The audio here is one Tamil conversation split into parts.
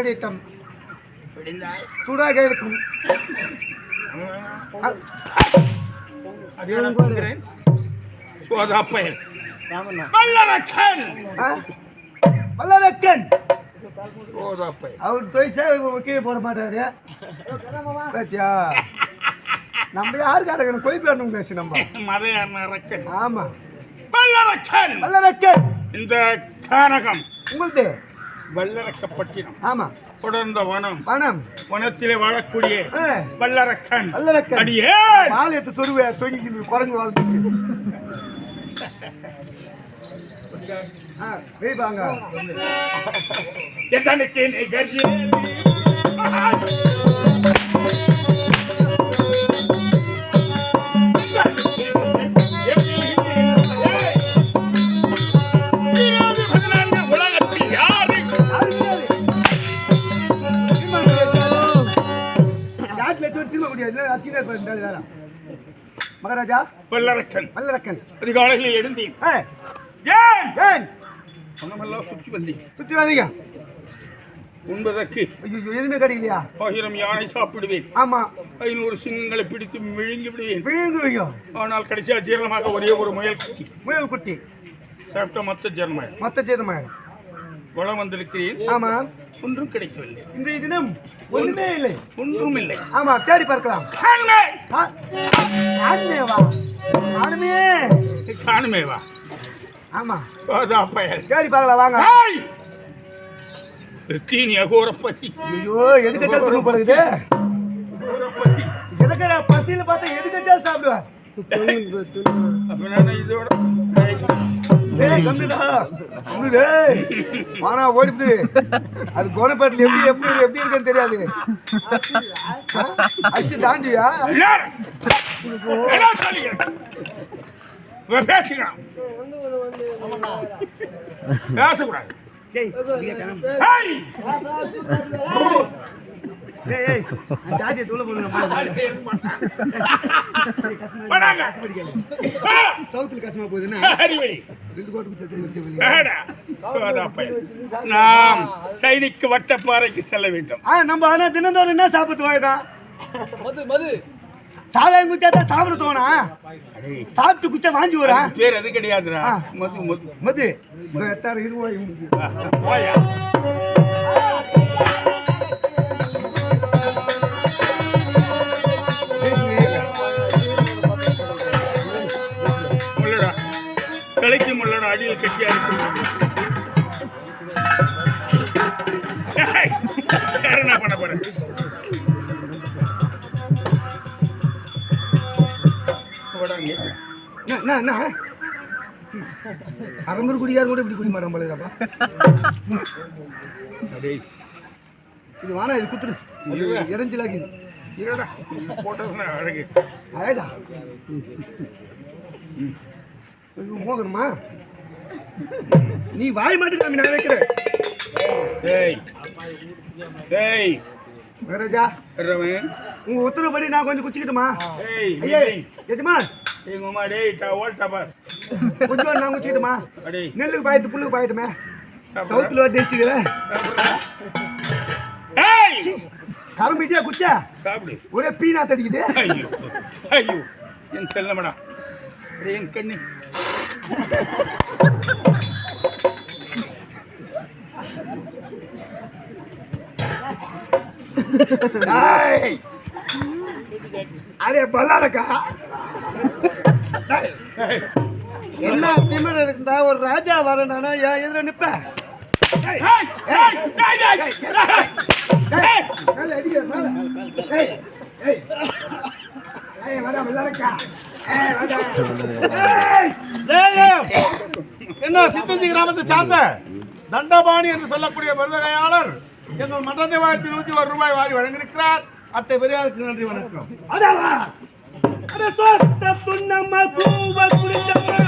போய் ரெடிட்டம் சூடாக இருக்கும்? வல்லரக்கன்! அவர் தொய்ச்சா கீழே போட மாட்டாரு. பாத்தியா? நம்ம யாரு காட்டக்கணும் கொய் பேரணும் பேசி நம்ம. அரக்கன் ஆமா. வெள்ளரக்கன் வல்லரக்கன்! இந்த கானகம். உங்களுது? வல்லரக்கப்பட்டினம். ஆமா. தொடர்ந்த வனம். பணம் வனத்திலே வாழக்கூடிய வல்லரக்கன். வல்லரக்கன். அடியே பால் எடுத்து சொருவே தொங்கி குரங்கு வாழ்ந்துட்டு ஆ, வெய் வாங்க. எதனுக்கு மகாராஜா? வல்லரக்கன். வல்லரக்கன். அதிகாலையில் எழுந்தேன். ஏன்? ஏன்? பணமெல்லாம் சுற்றி வந்தேன். சுற்றி வாங்க உண்பதற்கு ஐயோ எதுவுமே கிடைக்கலையா? ஆயிரம் யானை சாப்பிடுவேன். ஆமா. ஐநூறு சிங்கங்களை பிடித்து விழுங்கி விடுவேன் விழுங்குவீங்க? ஆனால் கடைசியா ஜீரணமாக ஒரே ஒரு முயல் குட்டி. முயல் குட்டி. சாப்பிட்ட மொத்த ஜீரணமாய் மொத்த சேதமாயிடும் வளம் வந்திருக்கிறேன் ஆமா. ஒன்றும் கிடைக்கவில்லை. இன்றைய தினம் ஒண்ணுமே இல்லை. ஒன்றும் இல்லை ஆமா தேடி பார்க்கலாம். காணுமே. ஆ- ஆண்மையவா ஆண்மையே காணுமே. வா. ஆமா. பயல். தேடி பார்க்கலாம் வாங்க! தீனி அகோரப்பசி. ஐயோ எதுக்கு வச்சாலும் துணு பழகுது எதுக்கு பசியில பார்த்தா எதுக்கு வச்சாலும் சாப்பிடுவேன்? இதோட வானா ஓடிப்புது. அது கோணப்பேட்டில் எப்படி எப்படி எப்படி இருக்குன்னு தெரியாது. ஆ? அடிச்சு தாண்டியா? பேசுகிறான் பேசக்கூடாது. ஜாதியை தூள! சவுத்துல கஷ்டமா போகுதுன்னா ரெண்டு கோட்டு. நாம் சைனிக்கு வட்டப்பாறைக்கு செல்ல வேண்டும். நம்ம ஆனா தினந்தோறும் என்ன சாப்பிட்டு வாய்க்கா சாதாரண குச்சா தான்? சாப்பிட தோணா சாப்பிட்டு குச்சா வாஞ்சி வரா பேர் அது கிடையாதுடா. மது மது. மது. எட்டாயிரம் இருபது இருக்கு ஏய், வேற என்ன பண்ண போற? போடாங்க. என்ன என்ன அரம்பூர் குடியார் கூட இப்படி குடி மரம் அடேய், இது வானா இது குத்துரு. இறஞ்சிலாக்கி அழகு. அழகா? மோகணுமா நீ வாய் மாட்டு காமி நான் வைக்கிறேன். டேய். டேய். மகாராஜா. உங்க உத்தரவுப்படி நான் கொஞ்சம் குச்சிக்கிட்டுமா? டேய் டேய். எஜமா. எங்க அம்மா டேய் டா ஓல்டா பார். கொஞ்சம் நான் குச்சிக்கிட்டுமா? அடேய். நெல்லுக்கு பாயத்து புல்லுக்கு பாயட்டுமே. சவுத்துல வச்சுக்கிற ஏய் கரம்பிட்டியா குச்சா? சாப்பிடு. ஒரே பீனா தடிக்குது ஐயோ ஐயோ. என் செல்லமடா. என் கண்ணு. டேய். அடே பல்லாரக்கா என்ன திமிர இருந்தா ஒரு ராஜா வரணும்னா ஏன் எதிர நிப்ப. அடிக்க என்ன சித்தஞ்சி கிராமத்தை சார்ந்த தண்டபாணி என்று சொல்லக்கூடிய மருதகையாளர் எங்கள் மன்றத்தை வாழ்த்து நூத்தி ஒரு ரூபாய் வாரி வழங்கியிருக்கிறார். அத்தை பெரியாருக்கு நன்றி வணக்கம். அடவா அட சொத்த துண்ணம்மா கூவ குடிச்சம்மா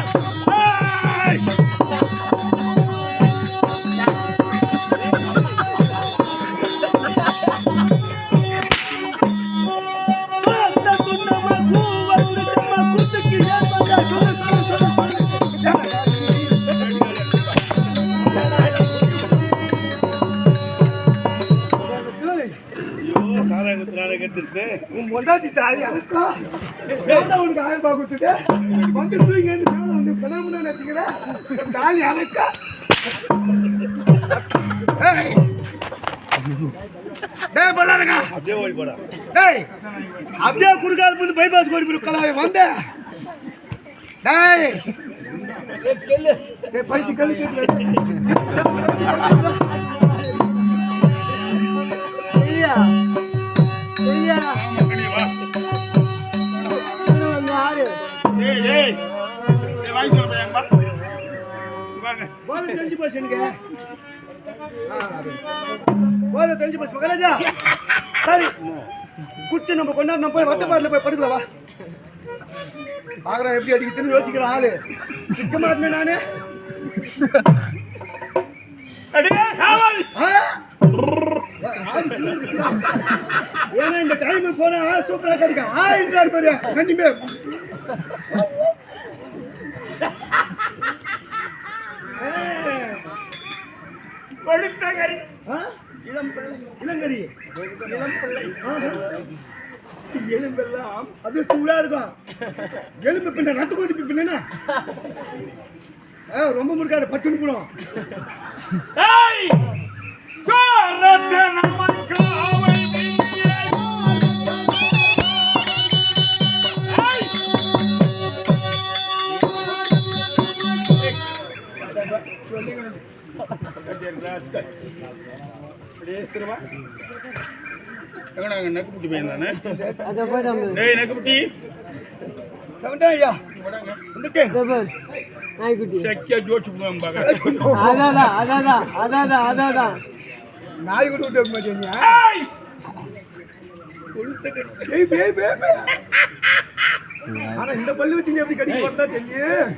உன் பொண்டாட்டி தாலி அறுக்கா உனக்கு ஆயிரம் ரூபாய் கொடுத்துட்டு. வந்து தூங்கி வந்து பிணமுன்னு வச்சுக்கிறேன் தாலி அறுக்கா டேய் பல்லாருக்கா அப்படியே ஓடி போடா. டேய் அப்படியே குறுக்கால் புந்து பைபாஸ் கோடி போய் கலாவை வந்த. டேய். டேய் பைத்தி கழி போல தெரிஞ்சு எனக்கு தெரிஞ்சு மகாராஜா சரி. குச்சி நம்ம கொண்டாந்து நம்ம போய் வட்டப்பாட்டில் போய் படுக்கல வா. எப்படி அடிக்குதுன்னு யோசிக்கிறேன் ஆளு. சிக்க நானு. ஏன்னா இந்த டைம் போனா சூப்பரா கிடைக்கும். ஆ என்றார் பாரு. கொடுத்த கறி. ஆ? இளங்கரி எலும்பெல்லாம் அப்படியே சூடா இருக்கும் எலும்பு பின்ன ரத்த கொதிப்பு பின்னா ரொம்ப முடுக்காது பட்டுன்னு போடும் ஏய்! சோரத்தை நமக்கு அவள் எங்கடா அங்க நக்குப்புட்டி பையன் தானே? டேய், நக்குப்புட்டி. ஐயா இங்கடாங்க. நாய் விட்டு மாட்டேங்க ஆனா இந்த பல்லு வச்சு எப்படி கடிக்க பார்த்தா தெரியும்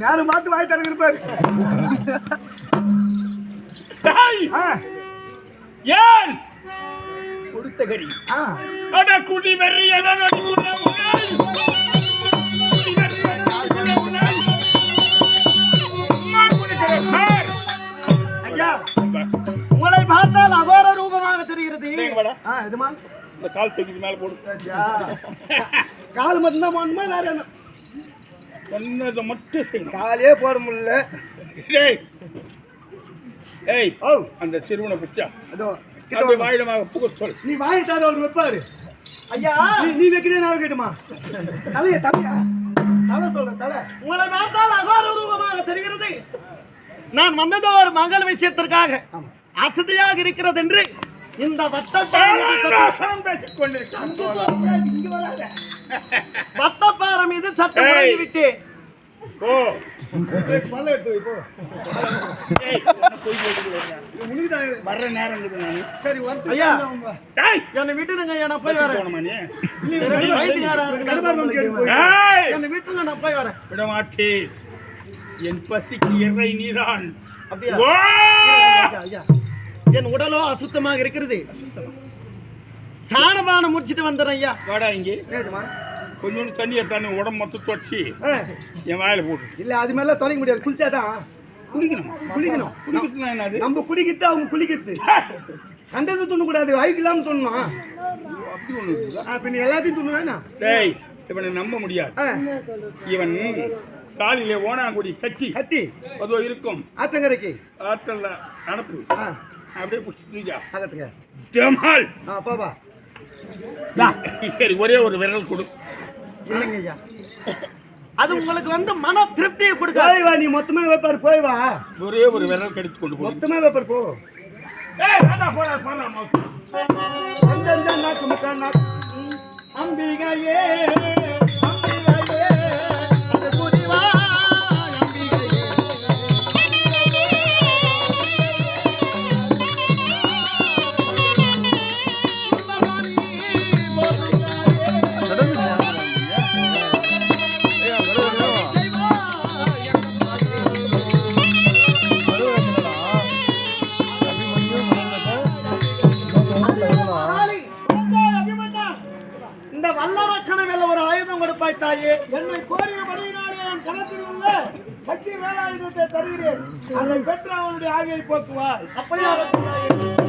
நேரம் பார்த்து வாய் தடுக்கிற பாரு. டேய்! ஆ, ஏன் கொடுத்த கறி. ஆ. அட குடி வெறி உங்களை பார்த்தால் அகோர ரூபமாக தெரிகிறது. நீங்க வாடா. ஆ, இதுமா? இந்த கால் தூக்கி மேல போடு. ஐயா. கால் மட்டும்தான் வேற என்ன? சொன்னதை மட்டும் செய்யுங்க காலே போட முடியல. டேய். ஏய் ஓ. அந்த சிறுவனை பிடிச்சா. அதோ கிட்ட. வாயிடமாக புக சொல் நீ வாங்கி தர அவர் வைப்பாரு. ஐயா. நீ- நீ வைக்கிறே நான் வைக்கட்டுமா? தலைய தலையா தலை சொல்ற தலை. உங்களை பார்த்தால் அகார ரூபமாக தெரிகிறது. நான் வந்தது ஒரு மங்கள விஷயத்திற்காக அசதியாக இருக்கிறது என்று இந்த பேசிக் கொண்டிருக்கிறான் வட்டப்பாறை மீது சட்டம் ஏய். வழங்கி விட்டேன் ஓ பல்ல எடுத்து போ. ஏய் என்ன பொய் சொல்லிட்டு இது முழுகுதான் வர்ற நேரம் சரி வந்து ஐயா. என்னை விட்டுடுங்க நான் போய் வரேன். என்னை விட்டுங்க நான் போய் வரேன். விட மாட்டேன். என் பசிக்கு இறை நீதான். அப்படியா? ஓ! ஐயா, ஐயா. என் உடலோ அசுத்தமாக இருக்கிறது. சாணபானம் முடிச்சிட்டு வந்துடுறேன் ஐயா. வாடா இங்கே? கொஞ்சோண்டு தண்ணி எடுத்தானு உடம்பு மொத்தம் தொடச்சி ஆ, என் வாயில போட்டு. இல்ல அது மாதிரிலாம் தொலைக்க முடியாது. குளிச்சாதான். குடிக்கணும் குளிக்கணும். குடிக்கிறதுனா என்னது? நம்ம குடிக்கிறது அவங்க குளிக்கிறது. கண்டது துண்ணக்கூடாது வாய்க்கு இல்லாம துண்ணணும் அப்படி? ஆ, பின்ன எல்லாத்தையும் துண்ணு வேணாம் டேய் இவனை நம்ப முடியாது. இவன் காலிலே ஓனாங்குடி கச்சி கத்தி அதோ இருக்கும். ஆத்தங்கரைக்கு. ஆற்றல்ல அனுப்பு. அப்படியே பிடிச்சிட்டு ஆகட்டுங்க ஜமால் ஆ பாப்பா சரி ஒரே ஒரு விரல் கொடு. இல்லைங்க ஐயா அது உங்களுக்கு வந்து மன திருப்தியை கொடுக்காது. போய் வா நீ மொத்தமா வைப்பாரு போய் வா. ஒரே ஒரு விரல் கடித்து கொண்டு போ மொத்தமா வைப்பாரு போ. ஏய், ஆயுதம் தாயே என்னை கோரிய வழியினாலே என் களத்தில் உள்ள சக்தி வேலாயுதத்தை தருகிறேன். அதை பெற்று அவனுடைய ஆவியை போக்குவாய் அப்படியே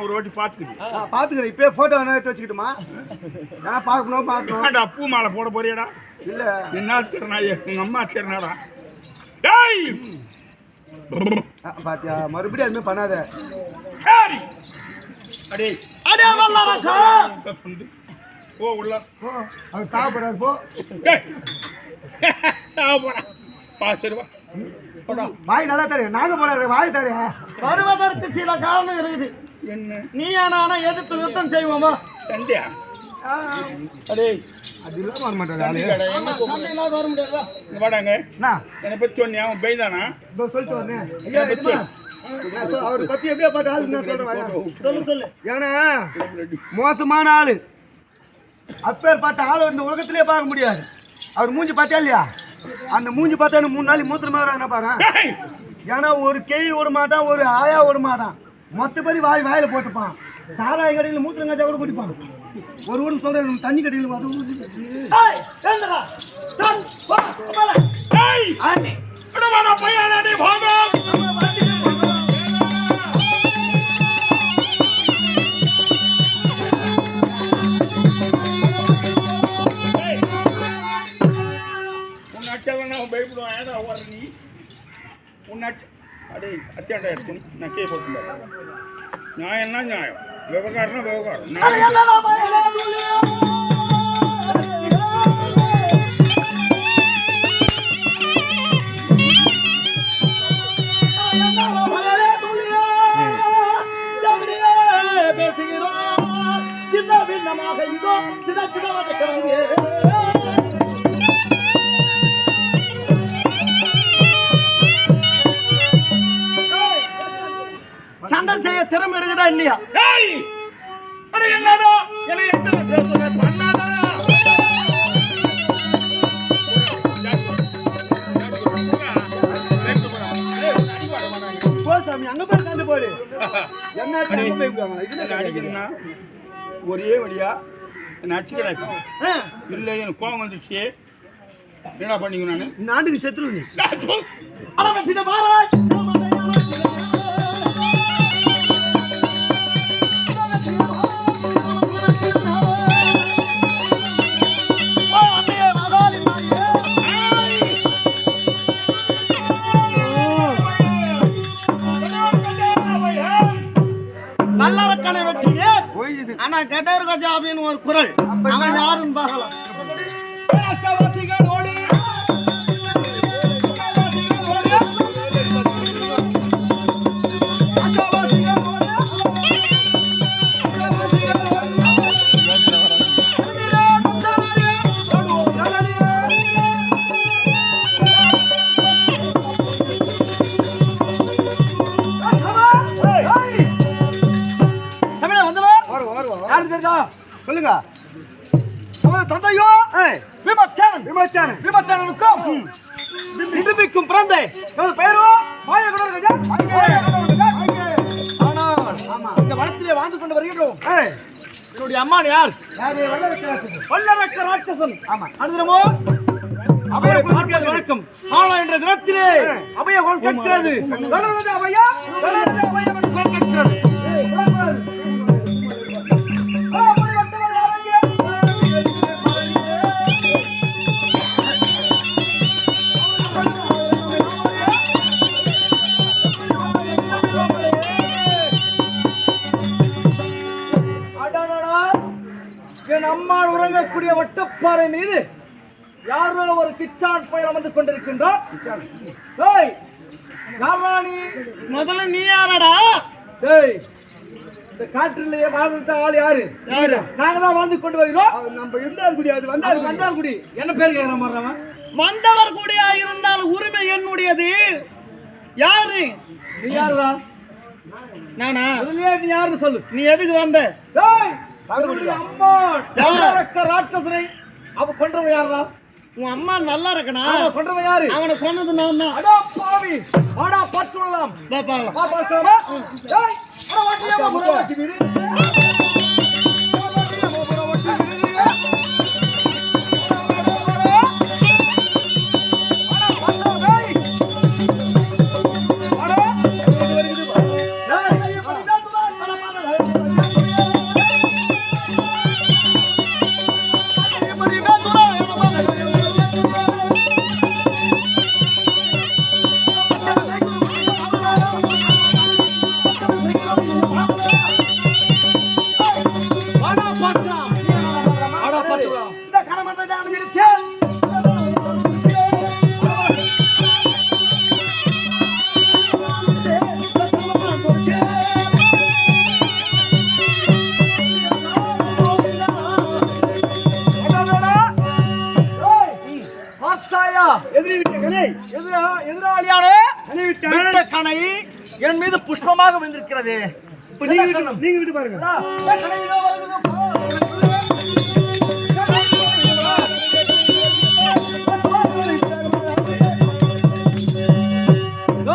என்ன ஒரு வாட்டி பார்த்துக்கிட்டு பாத்துக்கிறேன் இப்பயே போட்டோ வேணா எடுத்து வச்சுக்கிட்டுமா? நான் பார்க்கணும் பார்க்கணும். பூ மாலை போட போறியடா? இல்ல. என்ன திருநாய்? எங்க அம்மா திருநாடா? டேய்! பாத்தியா மறுபடியும் அதுமாதிரி பண்ணாத. சரி! அடே. அடே வந்து. போ உள்ள. போ. அவர் சாப்பிட்றாரு போ. டேய். சாவ போறா பா சரி வா. போடா வாய் நல்லா தரேன் நாங்க போடாது வாய் தரேன் வருவதற்கு சில காரணம் இருக்குது. என்ன? நீ ஆனா எதிர்த்து யுத்தம் செய்வோமா? சண்டையா அடே. அது இல்லாம வர இங்க வாடாங்க. என்ன? பத்தி சொன்னியா? அவன் பைதானா இதோ சொல்லிட்டு வரேன் ஐயா இதுமா நான் சொல்- அவர் பத்தி எப்படியா பார்த்து ஆளு நான் சொல்றேன். சொல்லு சொல்லு. ஏன்னா மோசமான ஆளு. அப்பேர் பார்த்த ஆளு இந்த உலகத்திலே பார்க்க முடியாது. அவர் மூஞ்சி பார்த்தா இல்லையா? அந்த மூஞ்சி பார்த்தா மூணு நாளைக்கு மூத்திர மாதிரி என்ன பாரு. ஏன்னா ஒரு கேய் விட மாட்டான் ஒரு ஆயா மாட்டான் மொத்தப்படி வாய் வாயில போட்டுப்பான். சாராய கடையில் மூத்திரங்காச்சா கூட குடிப்பான். ஒரு ஊருக்கு சொல்றேன் தண்ணி கடையில் அது பயப்படுவான். வர நீ? உன் அச்ச அடே அத்தியாண்டா எடுத்துன்னு நான் கே போட்டுட்டேன் நியாயம்னா நியாயம் விவகாரம்னா விவகாரம் சண்டை செய்ய திறமை இருக்குதா இல்லையா? என்னடா? என்ன எத்தனை பேசுற? பண்ணாதா போ சாமி அங்க போய் கண்டு போடு. என்ன. அடிக்கணும்னா ஒரே வழியா என்ன அடிச்சுக்கிறாச்சு. இல்லை எனக்கு கோவம் வந்துச்சு என்ன பண்ணிங்க நானு? நாட்டுக்கு செத்துரு போயிடுது கஜா அப்படின்னு ஒரு குரல். அவன் யாருன்னு பார்க்கலாம். சொல்லுங்க. நமது தந்தையோ விமர்சனன் விமர்சனன் விமர்சனனுக்கும் நிரூபிக்கும் பிறந்தை நமது பெயரோ மாயகுணர் ஆனால் இந்த வனத்திலே வாழ்ந்து கொண்டு வருகின்றோம். என்னுடைய அம்மா யார்? வல்லரக்க ராட்சசன். ஆமா. அனுதினமோ அபய பார்க்கிறது வணக்கம் ஆனா என்ற தினத்திலே அபய கேட்கிறது அபயா அபயம் கேட்கிறது அம்மாள் உறங்கக்கூடிய வட்டப்பாறை மீது யாரோ ஒரு கிச்சான் பயல் அமர்ந்து கொண்டிருக்கின்றார் ஏய், யார்ரா நீ? முதல்ல நீ யாரடா? ஏய், இந்த காற்றிலேயே வாழ்ந்த ஆள் யாரு? யாரு? நாங்க தான் வாழ்ந்து கொண்டு வருகிறோம். நம்ம இருந்தால் குடி அது வந்தால் வந்தால் குடி என்ன பேர் கேட்கிற மாதிரி வந்தவர் கூடயா இருந்தால் உரிமை என்னுடையது? யாரு? நீ யாருடா நானா? நீ யாருன்னு சொல்லு. நீ எதுக்கு வந்த? ஏய், ராட்சசனை. அவ கொன்றவன் யாருடா உன் அம்மா நல்லா இருக்கனா அவன் கொன்றவன் யாரு? அவனை கொன்னது நான் தான். அடா பாவி வாடா பார்த்து சொல்லலாம். வா பாக்கலாம் வா பார்க்கலாமா ஏய் அட வாட்டியா முறை வாட்டி விடு வாடா வந்திருக்கிறது நீங்க விட்டு பாருங்க.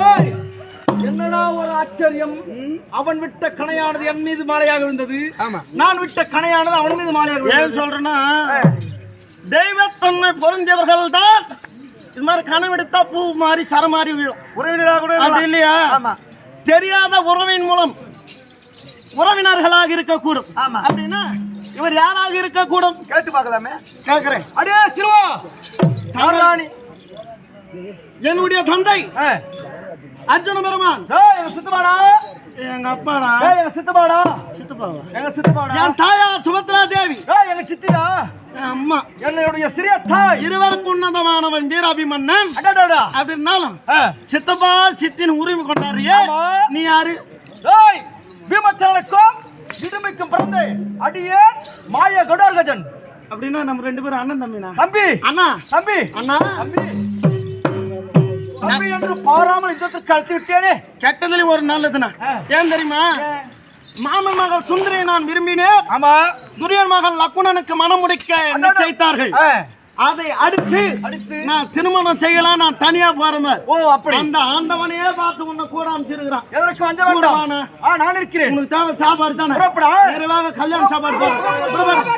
ஏய், என்னடா ஒரு ஆச்சரியம்? அவன் விட்ட கணையானது என் மீது மாலையாக விழுந்தது. நான் விட்ட கணையானது அவன் மீது மாலையாக ஏன் சொல்றேன்னா தெய்வத்தன்மை பொருந்தியவர்கள் தான் இது மாதிரி கனவெடுத்தா பூ மாறி சர மாறி விழும். உறவினராக கூட அப்படி இல்லையா? ஆமா. தெரியாத உறவின் மூலம் உறவினர்களாக இருக்கக்கூடும். ஆமா. அப்படின்னா இவர் யாராக இருக்கக்கூடும்? கேட்டு பார்க்கலாமே. கேட்கிறேன். அடே சிறுவா! தாராணி. என்னுடைய தந்தை அர்ஜுன பெருமான். டேய் எங்க அப்பாடா? எங்க சித்தப்பாடா? சித்தப்பாவா? எங்க சித்தப்பாடா? என் தாயார் சுபத்ரா தேவி டேய் எங்க சித்திடா? அம்மா. என்னுடைய சிறிய தாய். இருவருக்கு உன்னதமானவன் வீராபிமன்னன். அடடடா அப்படின்னாலும். சித்தப்பா சித்தின் உரிமை கொண்டாடுறியே. நீ யாரு? டேய் பீமச்சரனுக்கும் விடுமைக்கும் பிறந்த அடியே மாய கடோர்கஜன். அப்படின்னா நம்ம ரெண்டு பேரும் அண்ணன் தம்பினா? தம்பி. அண்ணா. தம்பி. அண்ணா. தம்பி. பாராமல் யுத்தத்திற்கு அழைத்து விட்டேனே. கெட்டதுல ஒரு நல்லதுண்ணா ஏன் தெரியுமா? மாமன் மகள் சுந்தரியை நான் விரும்பினேன். ஆமா. துரியன் மகள் லக்குணனுக்கு மனம் முடிக்க நிச்சயித்தார்கள். அதை அடுத்து அடுத்து? நான் திருமணம் செய்யலாம் நான் தனியா போறேன். ஓ அப்படி. அந்த ஆண்டவனையே பார்த்து உன்னை கூட அமைச்சிருக்கிறான் எதற்கு வந்த வேண்டாம் நான் இருக்கிறேன். உனக்கு தேவை சாப்பாடு தானே? புறப்படா. நிறைவாக கல்யாண சாப்பாடு போடு. புறப்படு.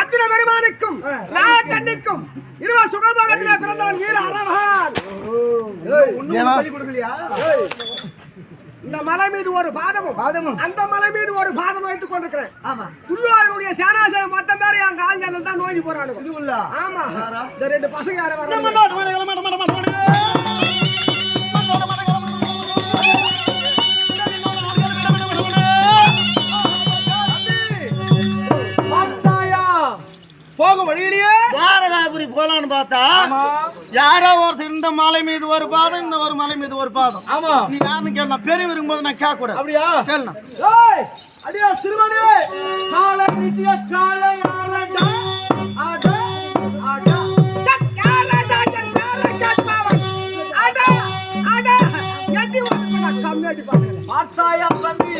அத்தனை பெருமானுக்கும் கண்ணிக்கும் இருவ சுகபோகத்திலே பிறந்தவன் வீர இந்த மலை மீது ஒரு பாதமும் பாதமும். அந்த மலை மீது ஒரு பாதம் வைத்துக் கொண்டிருக்கிறேன். ஆமா. துரியோதனுடைய சேனாசனம் மொத்தம் பேர் என் கால் ஜனம் தான் நோய்க்கு போறானுங்க ஆமா. இந்த ரெண்டு பசங்க போகும் வழியிலேயே துவாரகாபுரி போலான்னு பார்த்தா ஆமா. யாரோ ஒருத்தர் இந்த மலை மீது ஒரு பாதம் இந்த ஒரு மலை மீது ஒரு பாதம். ஆமா. நீ யாருன்னு கேள்வி பெரிய இருக்கும்போது நான் கேட்க கூடாது அப்படியா ஏய் அடியா சிறுவனே காலை நித்திய காலை ஆரடா ஆடா ஆடா. பார்த்தாயா தம்பி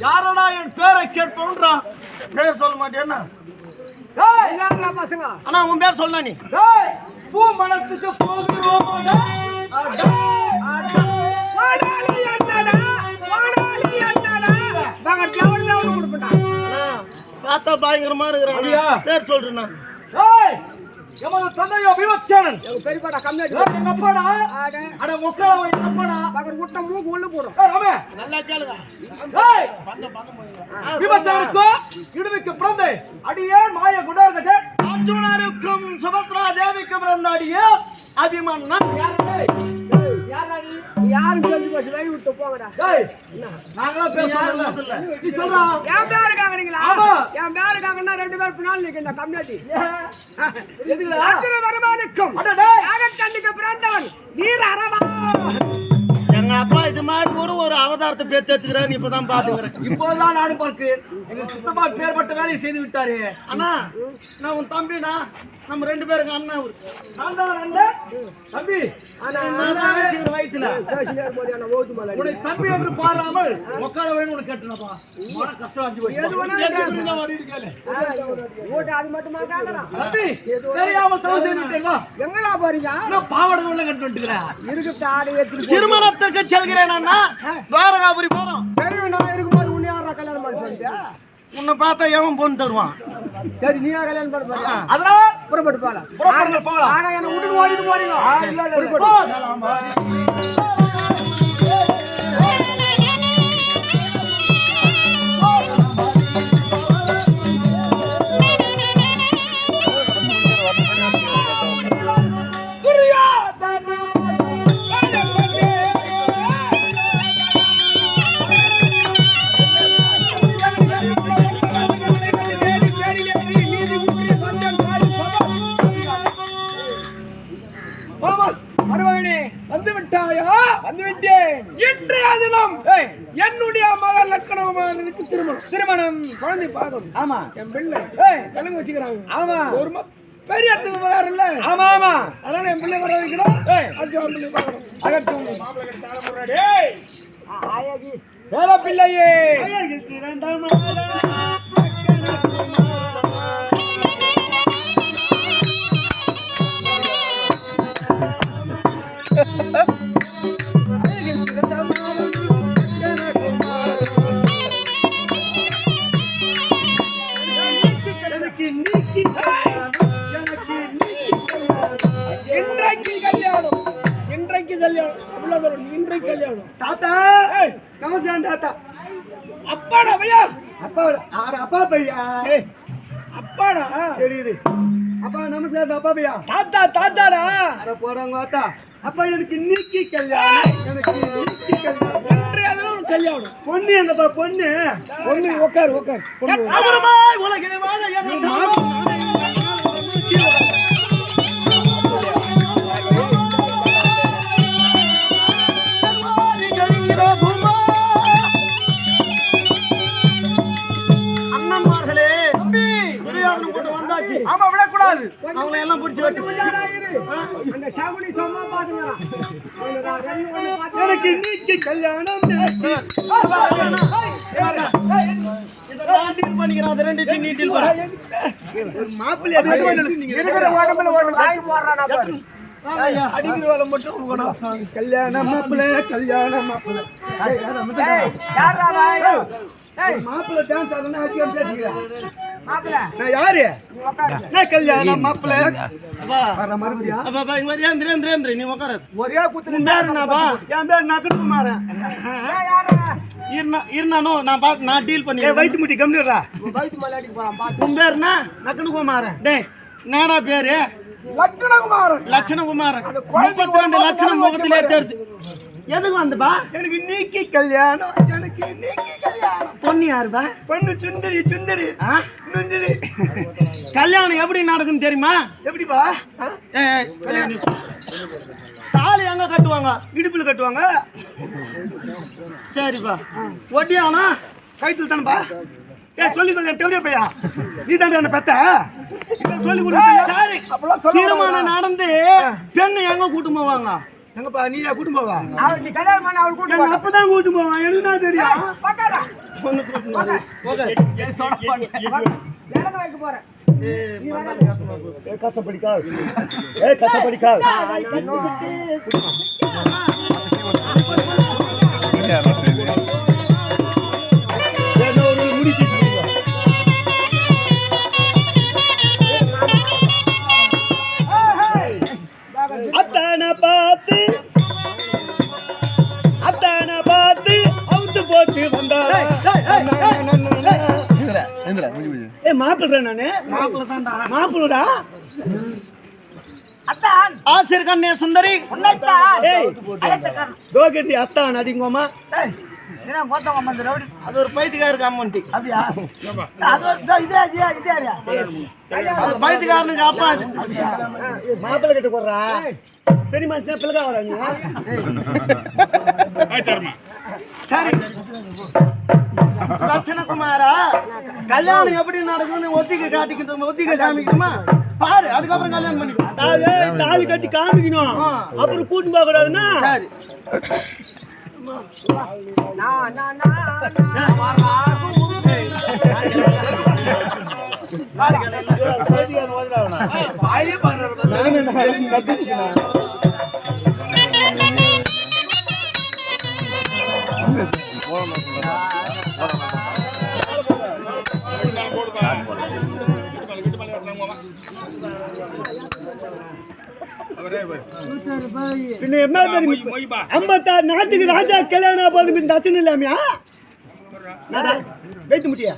யாரடா என் பேரை கேட்போன்றான் பேர் சொல்ல மாட்டேன்னா? பசங்க? அண்ணா உன் பேர் சொல்ல நீ. ஏய் பூ மனத்துக்கு போகிறோம் வாடாளி அண்ணாடா வாடாளி அண்ணாடா. வாங்க டவுன் டவுன் கொடுப்படா அண்ணா பார்த்தா பயங்கரமா இருக்கிறான் அப்படியா? பேர் சொல்றேண்ணா. ஏய் எமது தந்தையோ விவச்சானன் எங்க பெரியப்பாடா கம்மியா எங்க அப்பாடா அட. மொக்கல எங்க அப்பாடா முட்டை மூக்கு உள்ள போடும். ஏய் ராமே. நல்லா கேளுங்க. ஏய். விபச்சாரக்கோ இடுவிக்கு பிறந்து அடியேன் மாய குண்டார்கிட்ட அர்ஜுனருக்கும் சுபத்ரா தேவிக்கும் பிறந்தாடிய அபிமன்னன் யாரும் தெரிஞ்சு போச்சு வை விட்டு போங்கடா ஏய் நாங்களா பேசுறோம் நீ சொல்றா. என் பேரு கேக்குறீங்களா ஆமா. என் பேரு ரெண்டு பேர் பின்னால் நிக்கின்ற கம்யூனிட்டி. எதுக்குடா? அர்ஜுன வருமானுக்கும் அடடே. வீர அரவா எங்க அப்பா இது மாதிரி கூட ஒரு அவதாரத்தை பேர் எடுத்துக்கிறேன் இப்பதான் பாத்துக்கிறேன் இப்போதான் நாடு பார்க்கிறேன் எங்க சித்தப்பா பேர்பட்ட வேலையை செய்து விட்டாரு. அண்ணா நான் உன் தம்பினா நம்ம ரெண்டு பேருக்கு அண்ணா. நான் தான் அண்ணன். தம்பி ஆனா நான் வச்சுக்கிற வயித்துல. மலை உன்னை தம்பி என்று பாராமல் மொக்கால வேணும் உனக்கு கேட்டுனப்பா. மன கஷ்டம் அஞ்சு போச்சு. எது வேணாலும் கேளு. ஓட்டு அது மட்டுமா தம்பி தெரியாம எங்கடா போறீங்க? இன்னும் பாவாடை உள்ள கட்டு வந்துக்கிறேன் இருக்கு ஆடு. திருமணத்திற்கு செல்கிறேன் அண்ணா. துவாரகாபுரி போறோம். தெரியும் நான் இருக்கும்போது உன்னை யாரா கல்யாணம் பண்ண சொல்லிட்டு? உன்னை பார்த்தா எவன் பொண்ணு தருவான்? சரி நீயா கல்யாணம் பண்ண அதனால புறப்பட்டு போகலாம். ஆனா என்ன விட்டுட்டு ஓடிட்டு போறீங்க. வந்து விட்டாயா வந்து விட்டேன் இன்றைய தினம் என்னுடைய மகள் லக்கணமானதுக்கு திருமணம். திருமணம். குழந்தை பார்க்கணும் ஆமா. என் பிள்ளை. ஏய். கலங்க வச்சுக்கிறாங்க. ஆமா. ஒரு பெரிய இடத்துக்கு விவகாரம் இல்ல? ஆமா ஆமா. அதனால என் பிள்ளை வர பார்க்கணும் அகற்றும். வேற பிள்ளையே. இன்றைக்கு தாத்தா நமஸ்காரம் தாத்தா. அப்பாடா பையா. அப்பா ஆட அப்பா பையா. அப்பாடா. தெரியுது அப்பா நமஸ்காரம் அப்பா பையா? தாத்தா தாத்தாடா. அட போறாங்க தாத்தா அப்பா எனக்கு இன்னைக்கு கல்யாணம். எனக்கு இன்னைக்கு கல்யாணம். கல்யாணம். பொண்ணு எங்கப்பா பொண்ணு? ஒண்ணு உட்கார் உட்கார் பொண்ணு. வாழ விடக்கூடாது அவங்களை எல்லாம் பிடிச்சி அந்த சகுனி சும்மா பாத்துங்க எனக்கு இன்னைக்கு கல்யாணம் கல்யாண மாப்பிள்ளை கல்யாண மாப்பிள்ளை மாப்பிள்ளை டான்ஸ் ஆடுனா நான் யாரு? நான் கல்யாண மாப்பிள்ளை நீ உட்கார ஒரே குத்து உன் பேர் என்னப்பா? என் பேர் நக்கட்டு குமாரன் இருந்தானோ நான் பார்த்து நான் டீல் பண்ணி வயிற்று முட்டி கம்மிடுறா வயிற்று மலையாடிக்கு போறான் பாத்து. உன் பேர் என்ன நக்கட்டு குமாரன் டேய் என்னடா பேரு? லட்சணகுமாரன். லட்சணகுமாரன் முப்பத்தி ரெண்டு லட்சணம் முகத்திலே தெரிஞ்சு எதுக்கு வந்தப்பா? எனக்கு நீக்கி கல்யாணம் எனக்கு நீக்கி கல்யாணம். பொண்ணு யாருப்பா? பொண்ணு சுந்தரி சுந்தரி? சுந்தரி. கல்யாணம் எப்படி நடக்கும் தெரியுமா? எப்படிப்பா? தாலி எங்க கட்டுவாங்க? இடுப்புல கட்டுவாங்க. சரிப்பா. ஒட்டியானா? கைத்துல தானப்பா. ஏ சொல்லி கொஞ்சம் தெரிய பையா? நீ தானே என்ன பெத்த? சொல்லி கொடு சரி திருமணம் நடந்து பெண்ணு எங்க கூட்டு போவாங்க? எங்கப்பா நீயா கூட்டு போவா? அவர் நீ கல்யாணம் பண்ண அவர் கூட்டு போவா அப்பதான் கூட்டு போவான். எனக்கு தான் தெரியும்? பொண்ணு கூட்டு போவா வைக்க போறேன். கசப்படிக்கால். ஏ கசப்படிக்கால். மாப்பிள்ளை நானு? மாப்பிள்ள தான்டா மாப்பிள்ளடா? ஆசிரியர் கண்ணே சுந்தரி. ஏய் தோகட்டி அத்தான் அதிகமா அது ஒரு பைத்தியக்காருக்கு அம்மன்ட்டி அது பைத்தியக்காரனுக்கு அப்பா அது மாப்பிள்ளை கிட்ட போடுறா. மனுஷனா பிள்ளைக்கா வராங்க? சரி. லட்சணகுமாரா கல்யாணம் எப்படி நடக்கும்னு ஒத்திகை காட்டிக்கிட்டு ஒத்திகை காமிக்கணுமா பாரு அதுக்கப்புறம் கல்யாணம் பண்ணிக்கோ. தாலி கட்டி காமிக்கணும். அப்புறம் கூட்டு போக கூடாதுன்னா? சரி. பின்ன என்ன தெரியுமா ஐம்பத்தாறு நாட்டுக்கு ராஜா கல்யாணம் போது இந்த அச்சனை இல்லாமையா வைத்து முட்டியா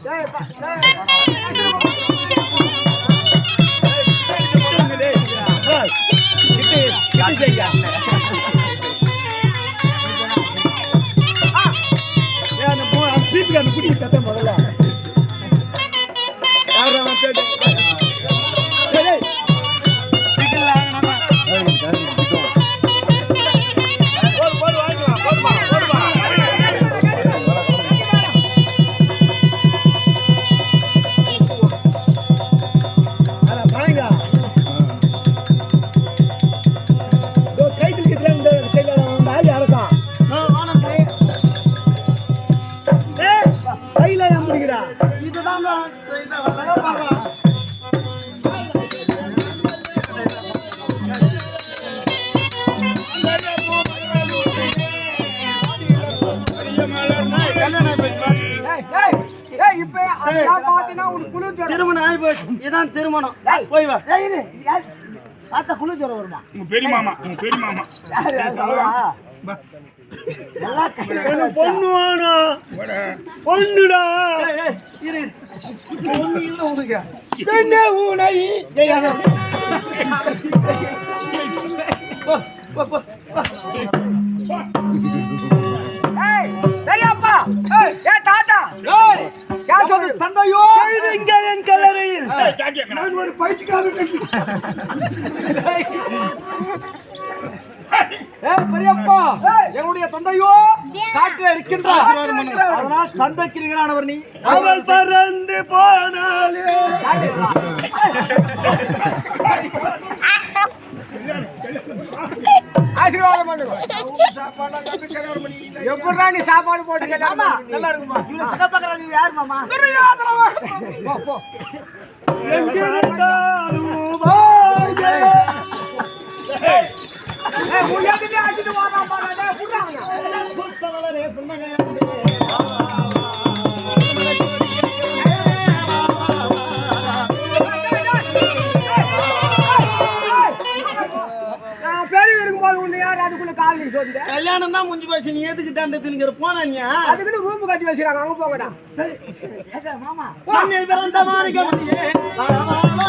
முதல்ல. திருமணம் ஆகி போச்சு இதான் திருமணம் போய் வா உங்க பெரிய மாமா உங்க பெரிய மாமா பொண்ணு வேணும் வாடா. பொண்ணுடா ஏய், ஏய், இரு. பெண்ணே ஊனை போ, போ, போ. தந்தையோ? இங்க என் கல்லறையில். ஏய்? நான் ஒரு பைத்தியக்காரன். ஏ பெரியப்பா என்னுடைய தந்தையோ? காட்டில் இருக்கின்றார். அதனால் தந்தைக்கு நிகரானவர் நீ. அவள் பறந்து போனாலே. ஆசீர்வாதம் பண்ணுங்க எப்படா நீ சாப்பாடு போட்டு நல்லா இருக்குமா நீ சொல்லுங்க கல்யாணம் தான் முடிஞ்சு போச்சு நீ எதுக்கு தண்டை தின்னுங்கிற போனா நீ அதுக்குன்னு ரூம் கட்டி வச்சிருக்காங்க அங்க போங்கடா. மண்ணில் பிறந்த மாணிக்கம் நீயே. வா, வா, வா, வா.